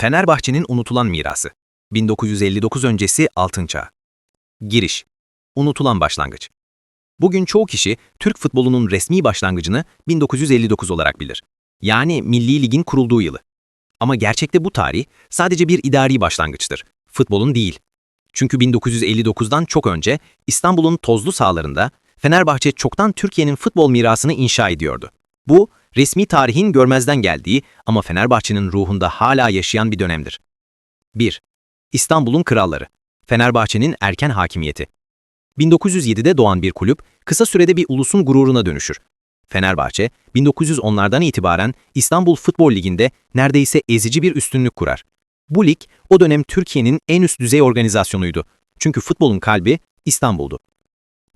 Fenerbahçe'nin unutulan mirası. 1959 öncesi Altın Çağ. Giriş. Unutulan başlangıç. Bugün çoğu kişi Türk futbolunun resmi başlangıcını 1959 olarak bilir. Yani Milli Lig'in kurulduğu yılı. Ama gerçekte bu tarih sadece bir idari başlangıçtır. Futbolun değil. Çünkü 1959'dan çok önce İstanbul'un tozlu sahalarında Fenerbahçe çoktan Türkiye'nin futbol mirasını inşa ediyordu. Bu, resmi tarihin görmezden geldiği ama Fenerbahçe'nin ruhunda hala yaşayan bir dönemdir. 1. İstanbul'un kralları. Fenerbahçe'nin erken hakimiyeti. 1907'de doğan bir kulüp, kısa sürede bir ulusun gururuna dönüşür. Fenerbahçe, 1910'lardan itibaren İstanbul Futbol Ligi'nde neredeyse ezici bir üstünlük kurar. Bu lig, o dönem Türkiye'nin en üst düzey organizasyonuydu. Çünkü futbolun kalbi İstanbul'du.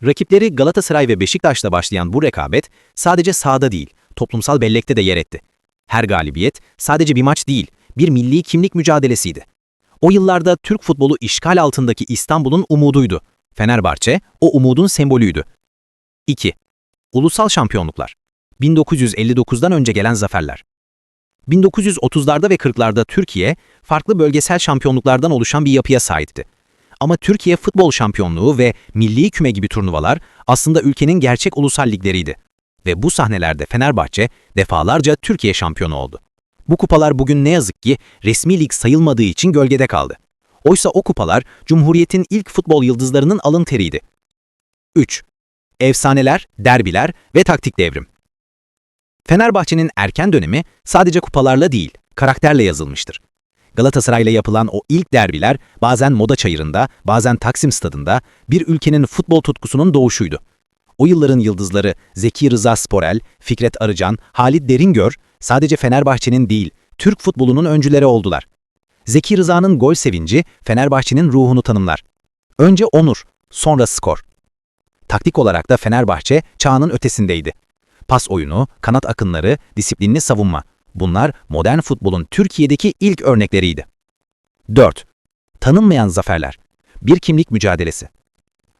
Rakipleri Galatasaray ve Beşiktaş'la başlayan bu rekabet sadece sahada değil, toplumsal bellekte de yer etti. Her galibiyet sadece bir maç değil, bir milli kimlik mücadelesiydi. O yıllarda Türk futbolu işgal altındaki İstanbul'un umuduydu. Fenerbahçe o umudun sembolüydü. 2. Ulusal şampiyonluklar. 1959'dan önce gelen zaferler. 1930'larda ve 40'larda Türkiye, farklı bölgesel şampiyonluklardan oluşan bir yapıya sahipti. Ama Türkiye Futbol Şampiyonluğu ve Milli Küme gibi turnuvalar aslında ülkenin gerçek ulusal ligleriydi. Ve bu sahnelerde Fenerbahçe defalarca Türkiye şampiyonu oldu. Bu kupalar bugün ne yazık ki resmi lig sayılmadığı için gölgede kaldı. Oysa o kupalar Cumhuriyet'in ilk futbol yıldızlarının alın teriydi. 3. Efsaneler, derbiler ve taktik devrim. Fenerbahçe'nin erken dönemi sadece kupalarla değil, karakterle yazılmıştır. Galatasaray'la yapılan o ilk derbiler bazen Moda Çayırı'nda, bazen Taksim Stadında bir ülkenin futbol tutkusunun doğuşuydu. O yılların yıldızları Zeki Rıza Sporel, Fikret Arıcan, Halit Deringör sadece Fenerbahçe'nin değil, Türk futbolunun öncüleri oldular. Zeki Rıza'nın gol sevinci Fenerbahçe'nin ruhunu tanımlar. Önce onur, sonra skor. Taktik olarak da Fenerbahçe çağının ötesindeydi. Pas oyunu, kanat akınları, disiplinli savunma. Bunlar modern futbolun Türkiye'deki ilk örnekleriydi. 4. Tanınmayan zaferler. Bir kimlik mücadelesi.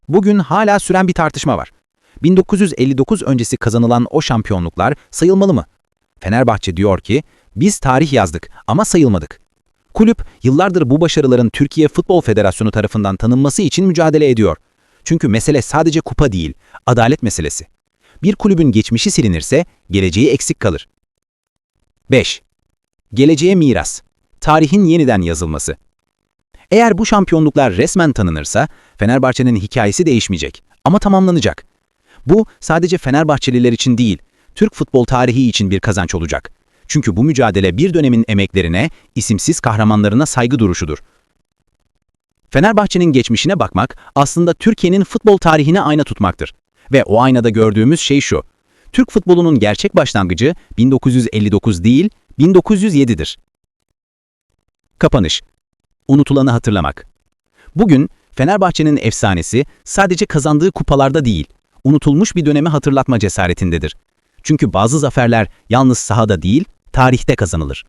Bugün hala süren bir tartışma var. 1959 öncesi kazanılan o şampiyonluklar sayılmalı mı? Fenerbahçe diyor ki, biz tarih yazdık ama sayılmadık. Kulüp, yıllardır bu başarıların Türkiye Futbol Federasyonu tarafından tanınması için mücadele ediyor. Çünkü mesele sadece kupa değil, adalet meselesi. Bir kulübün geçmişi silinirse, geleceği eksik kalır. 5. Geleceğe miras. Tarihin yeniden yazılması. Eğer bu şampiyonluklar resmen tanınırsa, Fenerbahçe'nin hikayesi değişmeyecek ama tamamlanacak. Bu sadece Fenerbahçeliler için değil, Türk futbol tarihi için bir kazanç olacak. Çünkü bu mücadele bir dönemin emeklerine, isimsiz kahramanlarına saygı duruşudur. Fenerbahçe'nin geçmişine bakmak aslında Türkiye'nin futbol tarihine ayna tutmaktır. Ve o aynada gördüğümüz şey şu. Türk futbolunun gerçek başlangıcı 1959 değil, 1907'dir. Kapanış. Unutulanı hatırlamak. Bugün Fenerbahçe'nin efsanesi sadece kazandığı kupalarda değil, unutulmuş bir dönemi hatırlatma cesaretindedir. Çünkü bazı zaferler yalnız sahada değil, tarihte kazanılır.